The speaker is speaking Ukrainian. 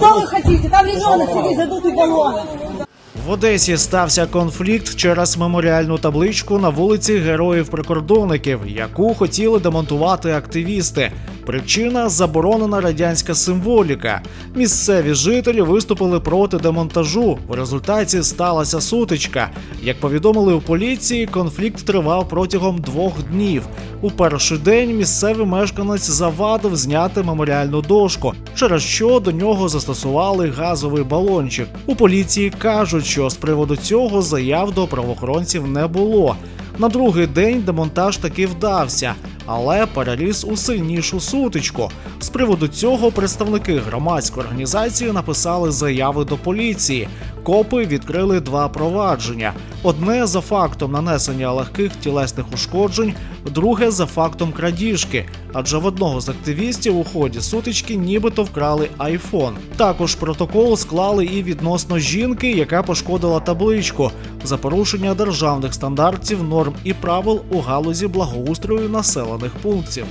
Что вы хотите? Там ребенок сидит, задутый баллоны. В Одесі стався конфлікт через меморіальну табличку на вулиці Героїв-прикордонників, яку хотіли демонтувати активісти. Причина заборонена радянська символіка. Місцеві жителі виступили проти демонтажу. В результаті сталася сутичка. Як повідомили у поліції, конфлікт тривав протягом двох днів. У перший день місцевий мешканець завадив зняти меморіальну дошку, через що до нього застосували газовий балончик. У поліції кажуть, що з приводу цього заяв до правоохоронців не було. На другий день демонтаж таки вдався, але переріс у сильнішу сутичку. З приводу цього представники громадської організації написали заяви до поліції. Копи відкрили два провадження: одне за фактом нанесення легких тілесних ушкоджень, друге за фактом крадіжки. Адже в одного з активістів у ході сутички нібито вкрали айфон. Також протокол склали і відносно жінки, яка пошкодила табличку за порушення державних стандартів, норм і правил у галузі благоустрою населених пунктів.